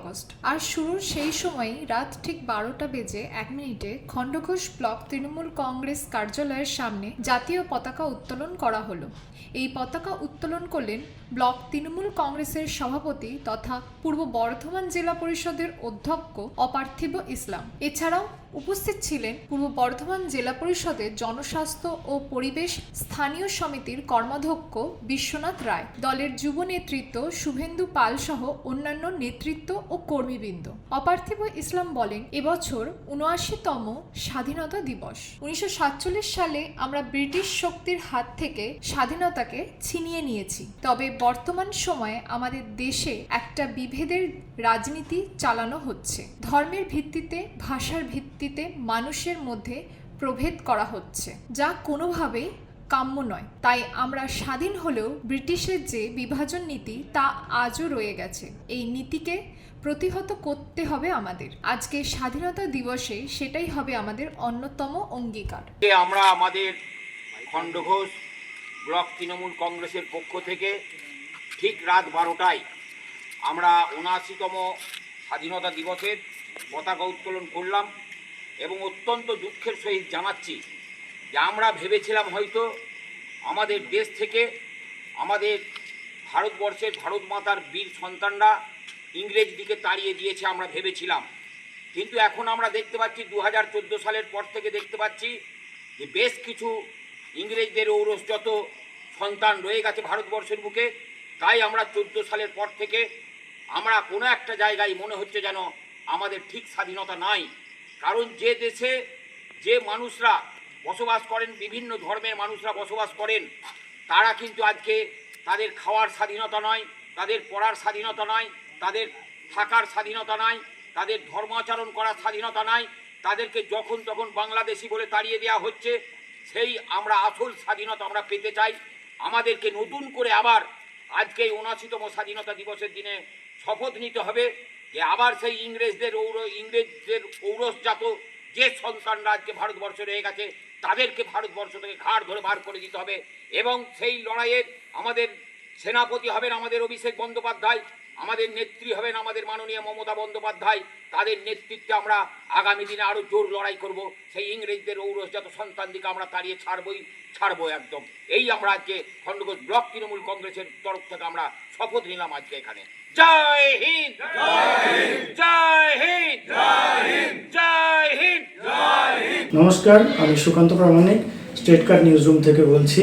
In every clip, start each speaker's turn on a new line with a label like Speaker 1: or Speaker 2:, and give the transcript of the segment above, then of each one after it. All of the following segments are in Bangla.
Speaker 1: আগস্ট। আর শুরুর সেই সময়ই রাত ঠিক বারোটা বেজে এক মিনিটে খণ্ডঘোষ ব্লক তৃণমূল কংগ্রেস কার্যালয়ের সামনে জাতীয় পতাকা উত্তোলন করা হলো। এই পতাকা উত্তোলন করলেন ব্লক তৃণমূল কংগ্রেসের সভাপতি তথা পূর্ব বর্ধমান জেলা পরিষদের অধ্যক্ষ অপার্থিব ইসলাম। এছাড়াও উপস্থিত ছিলেন পূর্ব বর্ধমান জেলা পরিষদের জনস্বাস্থ্য ও পরিবেশ স্থানীয় সমিতির কর্মাধ্যক্ষ বিশ্বনাথ রায়, দলের যুব নেতৃত্ব শুভেন্দু পাল সহ অন্যান্য নেতৃত্ব ও কর্মীবৃন্দ। অপার্থিব ইসলাম বলেন, এবছর উনআশিতম স্বাধীনতা দিবস। উনিশশো সাতচল্লিশ সালে আমরা ব্রিটিশ শক্তির হাত থেকে স্বাধীনতাকে ছিনিয়ে নিয়েছি। তবে বর্তমান সময়ে আমাদের দেশে একটা বিভেদের রাজনীতি চালানো হচ্ছে। ধর্মের ভিত্তিতে, ভাষার ভিত্তিতে মানুষের মধ্যে প্রভেদ করা হচ্ছে, যা কোনোভাবেই কাম্য নয়। তাই আমরা স্বাধীন হলেও ব্রিটিশের যে বিভাজন নীতি, তা আজও রয়ে গেছে। এই নীতিকে প্রতিহত করতে হবে আমাদের। আজকে স্বাধীনতা দিবসে সেটাই হবে আমাদের অন্যতম অঙ্গীকার।
Speaker 2: আমরা আমাদের খণ্ডঘোষ ব্লক তৃণমূল কংগ্রেসের পক্ষ থেকে ঠিক রাত বারোটায় আমরা উনআশিতম স্বাধীনতা দিবসের পতাকা উত্তোলন করলাম এবং অত্যন্ত দুঃখের সহিত জানাচ্ছি যে আমরা ভেবেছিলাম হয়তো আমাদের দেশ থেকে আমাদের ভারতবর্ষের ভারত মাতার বীর সন্তানরা ইংরেজ দিকে তাড়িয়ে দিয়েছে আমরা ভেবেছিলাম। কিন্তু এখন আমরা দেখতে পাচ্ছি দু হাজার চোদ্দ সালের পর থেকে দেখতে পাচ্ছি যে বেশ কিছু ইংরেজদের ঔরসযত সন্তান রয়ে গেছে ভারতবর্ষের বুকে, তাই আমরা চোদ্দ সালের পর থেকে আমরা কোনো একটা জায়গায় মনে হচ্ছে যেন আমাদের ঠিক স্বাধীনতা নাই। কারণ যে দেশে যে মানুষরা বসবাস করেন, বিভিন্ন ধর্মের মানুষরা বসবাস করেন, তারা কিন্তু আজকে তাদের খাওয়ার স্বাধীনতা নয়, তাদের পড়ার স্বাধীনতা নয়, তাদের থাকার স্বাধীনতা নাই তাদের ধর্মাচরণ করার স্বাধীনতা নাই তাদেরকে যখন তখন বাংলাদেশি বলে তাড়িয়ে দেওয়া হচ্ছে সেই আমরা আসল স্বাধীনতা আমরা পেতে চাই। আমাদেরকে নতুন করে আবার আজকে এই উনআশিতম স্বাধীনতা দিবসের দিনে শপথ নিতে হবে যে আবার সেই ইংরেজদের ঔর, ইংরেজদের ঔরসজাত যে সন্তানরা আজকে ভারতবর্ষে রয়ে গেছে, তাদেরকে ভারতবর্ষ থেকে ঘাড় ধরে বার করে দিতে হবে। এবং সেই লড়াইয়ের আমাদের সেনাপতি হবেন আমাদের অভিষেক বন্দ্যোপাধ্যায়। আমাদের নেত্রী হবেন আমাদের মাননীয় মমতা বন্দ্যোপাধ্যায়। তাদের নেতৃত্বে আমরা আগামী দিনে আরও জোর লড়াই করব। সেই ইংরেজদের ঔরসজাত সন্তান দিকে আমরা তাড়িয়ে ছাড়বই, ছাড়বো একদম। এই আমরা আজকে খণ্ডঘোষ ব্লক তৃণমূল কংগ্রেসের তরফ থেকে আমরা শপথ নিলাম আজকে এখানে। জয় হিন্দ! জয় হিন্দ! জয় হিন্দ!
Speaker 3: নমস্কার, আমি Sukanta Pramanik, state card news room থেকে বলছি।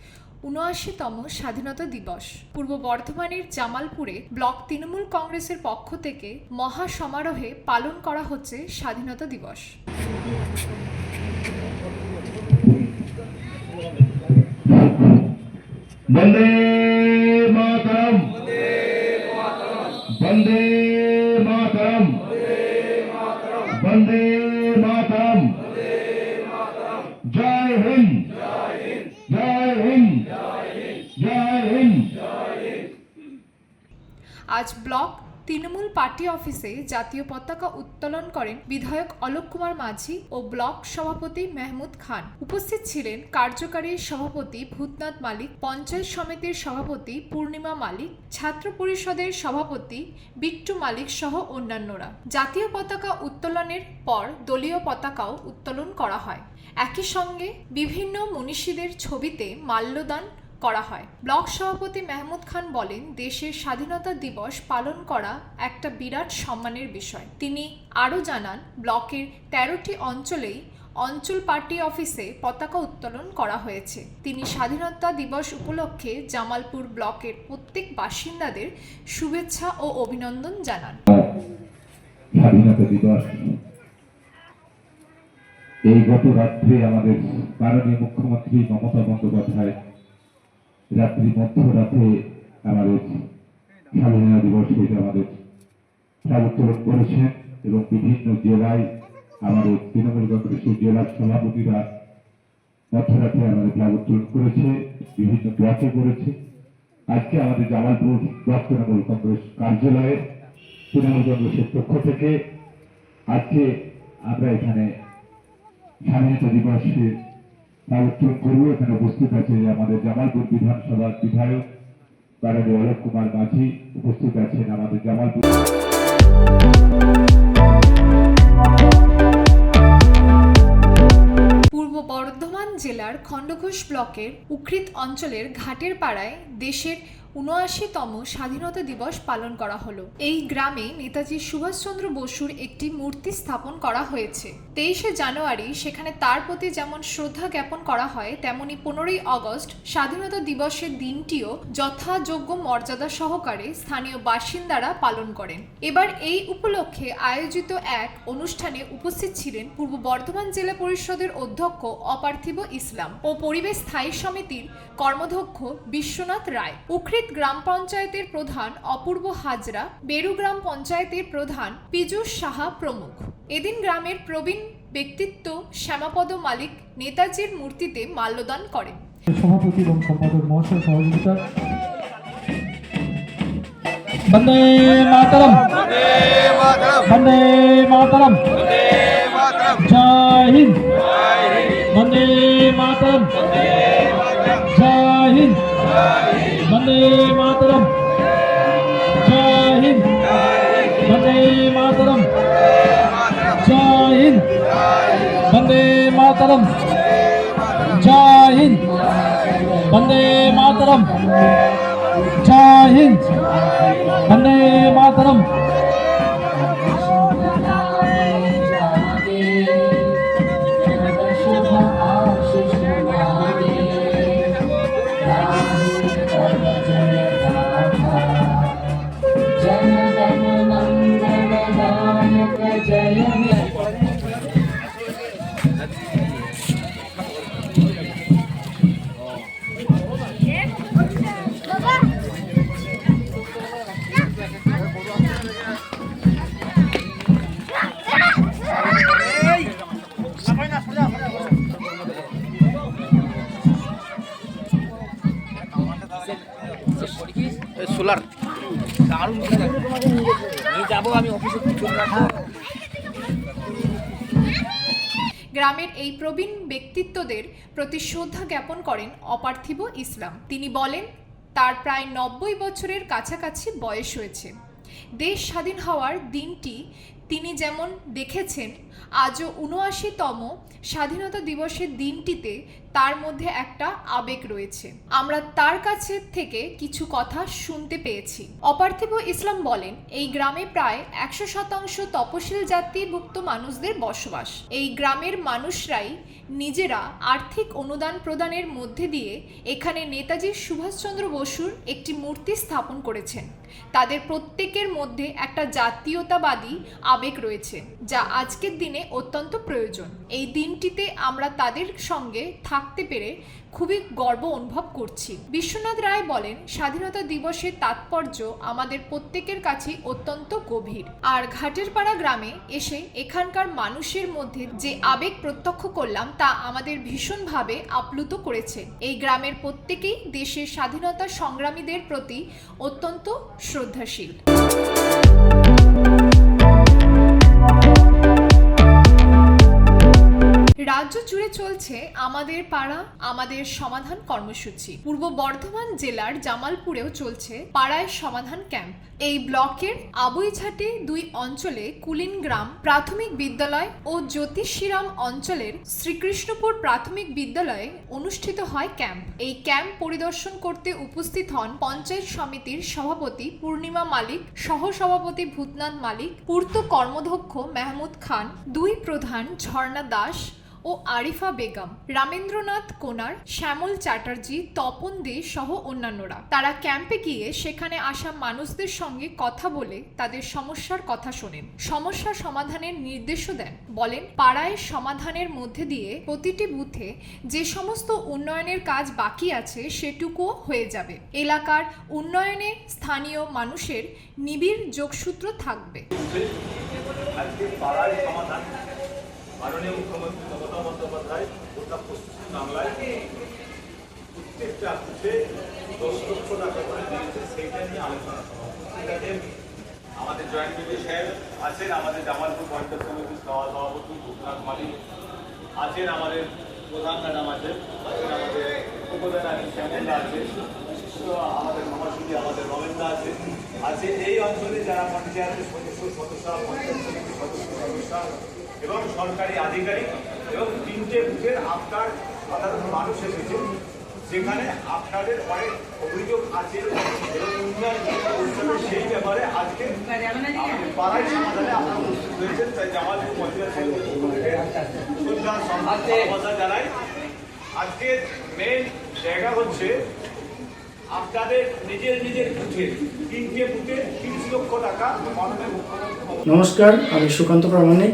Speaker 1: উনআশিতম স্বাধীনতা দিবস। পূর্ব বর্ধমানের জামালপুরে ব্লক তৃণমূল কংগ্রেসের পক্ষ থেকে মহা সমারোহে পালন করা হচ্ছে স্বাধীনতা দিবস।
Speaker 4: वंदे
Speaker 1: পার্টি অফিসে জাতীয় পতাকা উত্তোলন করেন বিধায়ক অলোক কুমার মাঝি ও ব্লক সভাপতি মেহমুদ খান। উপস্থিত ছিলেন কার্যকারী সভাপতি ভূতনাথ মালিক, পঞ্চায়েত সমিতির সভাপতি পূর্ণিমা মালিক, ছাত্র পরিষদের সভাপতি বিট্টু মালিক সহ অন্যান্যরা। জাতীয় পতাকা উত্তোলনের পর দলীয় পতাকাও উত্তোলন করা হয়। একই সঙ্গে বিভিন্ন মনীষীদের ছবিতে মাল্যদান করা হয়। ব্লক সভাপতি মেহমুদ খান বলেন, দেশের স্বাধীনতা দিবস পালন করা একটা বিরাট সম্মানের বিষয়। তিনি আরও জানান, ব্লকের তেরোটি অঞ্চলেই অঞ্চল পার্টি অফিসে পতাকা উত্তোলন করা হয়েছে। তিনি স্বাধীনতা দিবস উপলক্ষে জামালপুর ব্লকের প্রত্যেক বাসিন্দাদের শুভেচ্ছা ও অভিনন্দন জানান।
Speaker 4: স্বাধীনতা দিবস এই গত রাত্রে আমাদের মাননীয় মুখ্যমন্ত্রী মমতা বন্দ্যোপাধ্যায় রাত্রি মধ্যরাতে আমাদের স্বাধীনতা দিবস এটা আমাদের উত্তোলন করেছেন এবং বিভিন্ন জেলায় আমাদের তৃণমূল কংগ্রেসের জেলার সভাপতিরা মধ্যরাতে আমাদের ফ্ল্যাগ উত্তোলন করেছে, বিভিন্ন ব্লকে করেছে। আজকে আমাদের জামালপুর ব্লক তৃণমূল কংগ্রেস কার্যালয়ে তৃণমূল কংগ্রেসের পক্ষ থেকে আজকে আমরা এখানে স্বাধীনতা দিবসে উত্তোলন করব এখানে উপস্থিত আছে আমাদের জামালপুর বিধানসভার বিধায়ক বারানি অলোক কুমার মাঝি উপস্থিত আছেন আমাদের জামালপুর।
Speaker 1: পূর্ব বর্ধমান জেলার খণ্ডঘোষ ব্লকের উকৃত অঞ্চলের ঘাটের পাড়ায় দেশের উনআশিতম স্বাধীনতা দিবস পালন করা হলো। এই গ্রামে নেতাজি সুভাষচন্দ্র বসুর একটি মূর্তি স্থাপন করা হয়েছে। তেইশে জানুয়ারি সেখানে তার প্রতি যেমন শ্রদ্ধা জ্ঞাপন করা হয়, তেমনি পনেরোই আগস্ট স্বাধীনতা দিবসের দিনটিও যথাযোগ্য মর্যাদা সহকারে স্থানীয় বাসিন্দারা পালন করেন। এবার এই উপলক্ষে আয়োজিত এক অনুষ্ঠানে উপস্থিত ছিলেন পূর্ব বর্ধমান জেলা পরিষদের অধ্যক্ষ অপার্থিব ইসলাম ও পরিবেশ স্থায়ী সমিতির কর্মধ্যক্ষ বিশ্বনাথ রায়। উকৃত গ্রাম পঞ্চায়েতের প্রধান অপূর্ব হাজরা, বেরু গ্রাম পঞ্চায়েতের প্রধান পীযূষ সাহা প্রমুখ। এদিন গ্রামের প্রবীণ ব্যক্তিত্ব শ্যামাপদ মালিক নেতাজির মূর্তিতে মাল্যদান করেন।
Speaker 5: সভাপতি এবং সম্পাদক মহাশয় সহযোগিতা বন্দে মাতরম। বন্দে মাতরম। জয় হিন্দ। বন্দে মাতরম। জয় হিন্দ। বন্দে মাতরম জয় হিন্দ বন্দে মাতরম জয় হিন্দ বন্দে মাতরম জয় হিন্দ বন্দে মাতরম জয় হিন্দ বন্দে মাতরম
Speaker 2: দারুণ নিয়ে যাব আমি অফিসে
Speaker 1: গ্রামের এই প্রবীণ ব্যক্তিত্বদের প্রতি শ্রদ্ধা জ্ঞাপন করেন অপার্থিব ইসলাম। তিনি বলেন, তার প্রায় নব্বই বছরের কাছাকাছি বয়স হয়েছে। দেশ স্বাধীন হওয়ার দিনটি তিনি যেমন দেখেছেন, আজও উনআশিতম স্বাধীনতা দিবসের দিনটিতে তার মধ্যে একটা আবেগ রয়েছে। আমরা তার কাছে থেকে কিছু কথা শুনতে পেয়েছি। অপার্থিব ইসলাম বলেন, এই গ্রামে প্রায় একশো শতাংশ তপশিল জাতিভুক্ত মানুষদের বসবাস। এই গ্রামের মানুষরাই নিজেরা আর্থিক অনুদান প্রদানের মধ্যে দিয়ে এখানে নেতাজি সুভাষচন্দ্র বসুর একটি মূর্তি স্থাপন করেছেন। তাদের প্রত্যেকের মধ্যে একটা জাতীয়তাবাদী আবেগ রয়েছে, যা আজকের দিনে অত্যন্ত প্রয়োজন। এই দিনটিতে আমরা তাদের সঙ্গে থাকতে পেরে খুবই গর্ব অনুভব করছি। বিশ্বনাথ রায় বলেন, স্বাধীনতা দিবসের তাৎপর্য আমাদের প্রত্যেকের কাছেই অত্যন্ত গভীর। আর ঘাটেরপাড়া গ্রামে এসে এখানকার মানুষের মধ্যে যে আবেগ প্রত্যক্ষ করলাম, তা আমাদের ভীষণভাবে আপ্লুত করেছে। এই গ্রামের প্রত্যেকেই দেশের স্বাধীনতা সংগ্রামীদের প্রতি অত্যন্ত শ্রদ্ধাশীল। রাজ্য জুড়ে চলছে আমাদের পাড়া, আমাদের সমাধান কর্মসূচি। পূর্ব বর্ধমান জেলার জামালপুরেও চলছে পাড়ায় সমাধান ক্যাম্প। এই ব্লকের আবইঝাটে দুই অঞ্চলে কুলিন গ্রাম প্রাথমিক বিদ্যালয় ও জ্যোতিষীরাম অঞ্চলের শ্রীকৃষ্ণপুর প্রাথমিক বিদ্যালয়ে অনুষ্ঠিত হয় ক্যাম্প। এই ক্যাম্প পরিদর্শন করতে উপস্থিত হন পঞ্চায়েত সমিতির সভাপতি পূর্ণিমা মালিক সহ সভাপতি ভূতনাথ মালিক, পূর্ত কর্মধ্যক্ষ মেহমুদ খান, দুই প্রধান ঝর্ণা দাস ও আরিফা বেগম, রামেন্দ্রনাথ কোনার, শ্যামল চ্যাটার্জি, তপন দে সহ অন্যান্যরা। তারা ক্যাম্পে গিয়ে সেখানে আসা মানুষদের সঙ্গে কথা বলে তাদের সমস্যার কথা শোনেন। সমস্যা সমাধানের নির্দেশও দেন। বলেন, পাড়ায় সমাধানের মধ্যে দিয়ে প্রতিটি বুথে যে সমস্ত উন্নয়নের কাজ বাকি আছে সেটুকুও হয়ে যাবে। এলাকার উন্নয়নে স্থানীয় মানুষের নিবিড় যোগসূত্র থাকবে।
Speaker 6: মাননীয় মুখ্যমন্ত্রী মমতা বন্দ্যোপাধ্যায় গোটা পশ্চিমবাংলায় প্রত্যেকটা বুথে দশ লক্ষ টাকা করে দিয়েছে, সেইটা নিয়ে আলোচনা আমাদের জয়েন্ট সাহেব আছেন, আমাদের জামালপুর পঞ্চায়েত সমিতির সভা সভাপতি ভূতনাথ মালিক আছেন, আমাদের প্রধান ম্যাডাম আছেন আছেন আমাদের উপপ্রধান আছে আমাদের মহাশুলি আমাদের রমেন্দা আছে আছে এই অঞ্চলে যারা পঞ্চায়েতের সদস্য সদস্য, পঞ্চায়েত সমিতির সদস্য সদস্য এবং সরকারি আধিকারিক এবং তিনটে বুথের আপনার সাধারণ মানুষ এসেছে, যেখানে আপনাদের অনেক অভিযোগ আছে এবং সেই ব্যাপারে আজকে পাড়ায় সমাধানে আপনারা উপস্থিত হয়েছেন, তাই জামালপুর পক্ষ শ্রদ্ধা সম্মান জানাই আজকের মেন জায়গা হচ্ছে আপনাদের নিজের নিজের বুথে, তিনটে বুথে তিরিশ লক্ষ টাকা
Speaker 3: নমস্কার, আমি Sukanta Pramanik.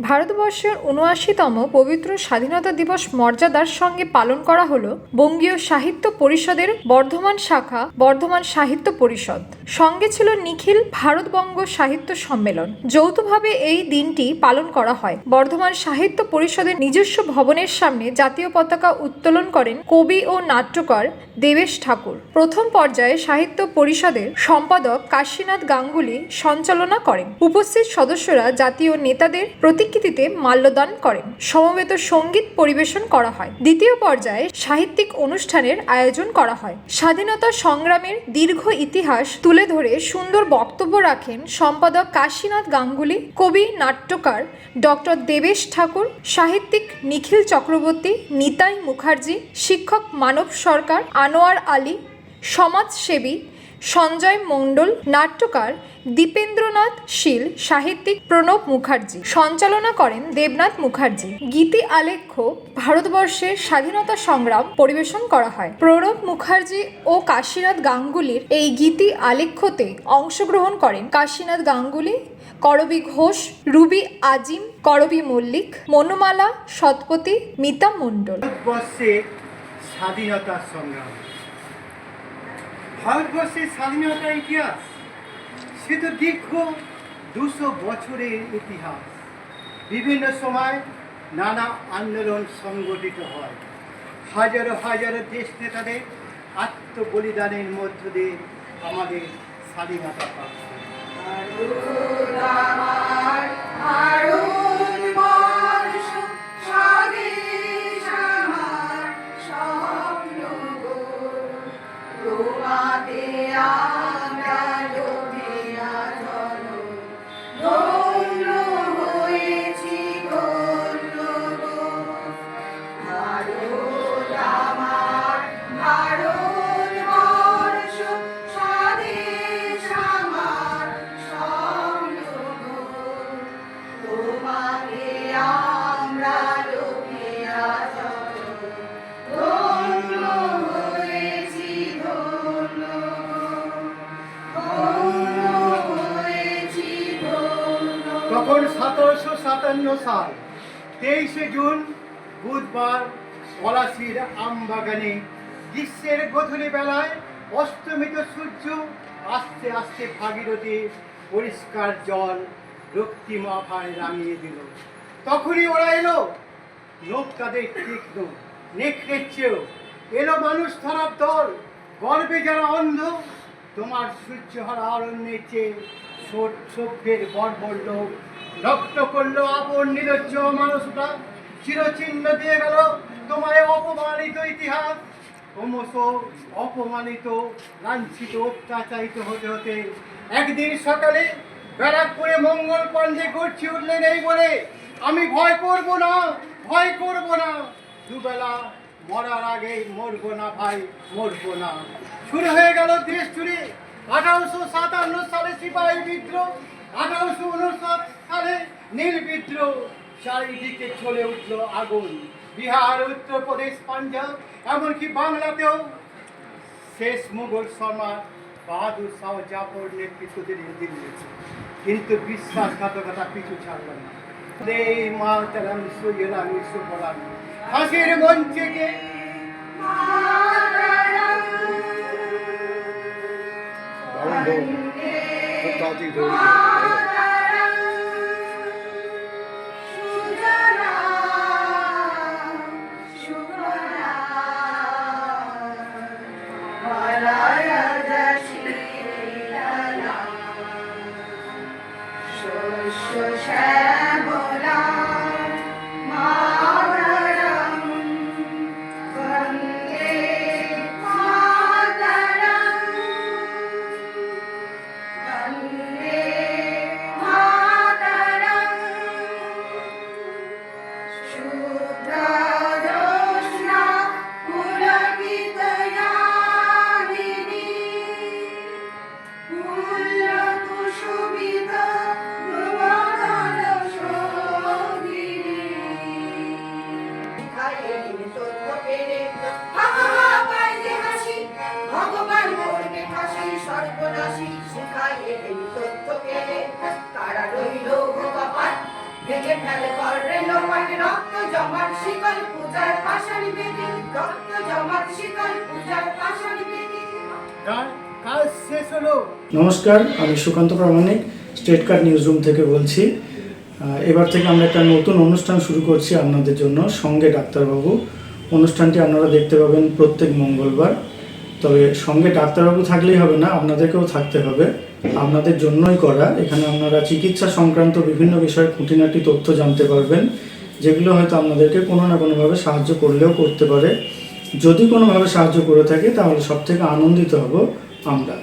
Speaker 1: ভারতবর্ষের উনআশিতম পবিত্র স্বাধীনতা দিবস মর্যাদার সঙ্গে পালন করা হলো বঙ্গীয় সাহিত্য পরিষদের বর্ধমান শাখা, বর্ধমান সাহিত্য পরিষদ। সঙ্গে ছিল নিখিল ভারতবঙ্গ সাহিত্য সম্মেলন। যৌথভাবে এই দিনটি পালন করা হয়। বর্ধমান সাহিত্য পরিষদের নিজস্ব ভবনের সামনে জাতীয় পতাকা উত্তোলন করেন কবি ও নাট্যকার দেবেশ ঠাকুর। প্রথম পর্যায়ে সাহিত্য পরিষদের সম্পাদক কাশীনাথ গাঙ্গুলি সঞ্চালনা করেন। উপস্থিত সদস্যরা জাতীয় নেতাদের প্রতিকৃতিতে মাল্যদান করেন। সমবেত সংগীত পরিবেশন করা হয়। দ্বিতীয় পর্যায়ে সাহিত্যিক অনুষ্ঠানের আয়োজন করা হয়। স্বাধীনতা সংগ্রামের দীর্ঘ ইতিহাস তুলে ধরে সুন্দর বক্তব্য রাখেন সম্পাদক কাশীনাথ গাঙ্গুলি, কবি, নাট্যকার ডক্টর দেবেশ ঠাকুর, সাহিত্যিক নিখিল চক্রবর্তী, নিতাই মুখার্জি, শিক্ষক মানব সরকার, আনোয়ার আলী, সমাজসেবী সঞ্জয় মণ্ডল, নাট্যকার দীপেন্দ্রনাথ শীল, সাহিত্যিক প্রণব মুখার্জি, সঞ্চালনা করেন দেবনাথ মুখার্জি। গীতি আলেখ্য, ভারতবর্ষের স্বাধীনতা সংগ্রাম পরিবেশন করা হয়। প্রণব মুখার্জি ও কাশীনাথ গাঙ্গুলির এই গীতি আলেখ্যতে অংশগ্রহণ করেন। কাশীনাথ গাঙ্গুলি, করবী ঘোষ, রুবি আজিম, করবী মল্লিক, মনোমালা শতপতি মিতা মণ্ডল।
Speaker 7: স্বাধীনতার সংগ্রাম। ভারতবর্ষের স্বাধীনতার ইতিহাস? সে তো দীর্ঘ দুশো বছরের ইতিহাস। বিভিন্ন সময় নানা আন্দোলন সংগঠিত হয়। হাজারো হাজারো দেশ নেতাদের আত্মবলিদানের মধ্য দিয়ে আমাদের স্বাধীনতা প্রাপ্ত। তখন সতেরোশো সাতান্ন সাল তেইশে জুন বুধবার পলাশির আমবাগানে। গ্রীষ্মের গধূলি বেলায় অস্তমিত সূর্য আস্তে আস্তে ভাগীরথী পরিষ্কার জল রক্তিম আভায় রাঙিয়ে দিল। তখনই ওরা এলো। লোক তাদের তীক্ষ্ণ নেকড়ের চেয়েও এলো মানুষ ধরার দল। গর্বে যারা অন্ধ, তোমার সূর্যহারা অরণ্যের চেয়ে সভ্যের বর্বর লোক রক্ত করল আপন নিরজ্জ মানুষরা। চিরচিহ্ন দিয়ে গেল। রক্তময় অপমানিত ইতিহাস, ক্রমশ অপমানিত, লাঞ্ছিত, অত্যাচারিত হতে হতে একদিন সকালে ব্যারাকপুরে মঙ্গল পাণ্ডে গড়ছি উঠলেন এই বলে, আমি ভয় করব না, ভয় করব না। দুবেলা মরার আগে মরবো না ভাই, মরবো না। শুরু হয়ে গেল দেশ জুড়ে আঠারোশো সাতান্ন সালে সিপাহী বিদ্রোহ, আঠারোশো উনষাট সালে নীল বিদ্রোহ। চারিদিকে চলে উঠল আগুন। বিহার উত্তরপ্রদেশ পাঞ্জাব এমনকি বাংলাতেও শেষ মুঘল সম্রাট বাহাদুর শাহ জাফর নেতৃত্বাধীন দিল্লি কিন্তু বিশ্বাসঘাতকতা পিছু ছাড়ল না দে মাতারাম সুজলামি সুফলামি ফাঁসির মঞ্চে গে
Speaker 8: ভগবান ভেঙে ফেলে করে রক্ত জমাট শিকল পূজার পাশানি বেদি রক্ত জমাট শিকল পূজার পাশানি বেদি
Speaker 7: কাজ শেষ হলো।
Speaker 3: নমস্কার আমি Sukanta Pramanik state card news room থেকে বলছি। এবার থেকে আমরা একটা নতুন অনুষ্ঠান শুরু করছি আপনাদের জন্য সঙ্গে ডাক্তারবাবু। অনুষ্ঠানটি আপনারা দেখতে পাবেন প্রত্যেক মঙ্গলবার। তবে সঙ্গে ডাক্তারবাবু থাকলেই হবে না, আপনাদেরকেও থাকতে হবে। আপনাদের জন্যই করা। এখানে আপনারা চিকিৎসা সংক্রান্ত বিভিন্ন বিষয়ে খুঁটিনাটি তথ্য জানতে পারবেন, যেগুলো হয়তো আপনাদেরকে কোনো না কোনোভাবে সাহায্য করলেও করতে পারে। যদি কোনোভাবে সাহায্য করে থাকে, তাহলে সব থেকে আনন্দিত হব আমরা।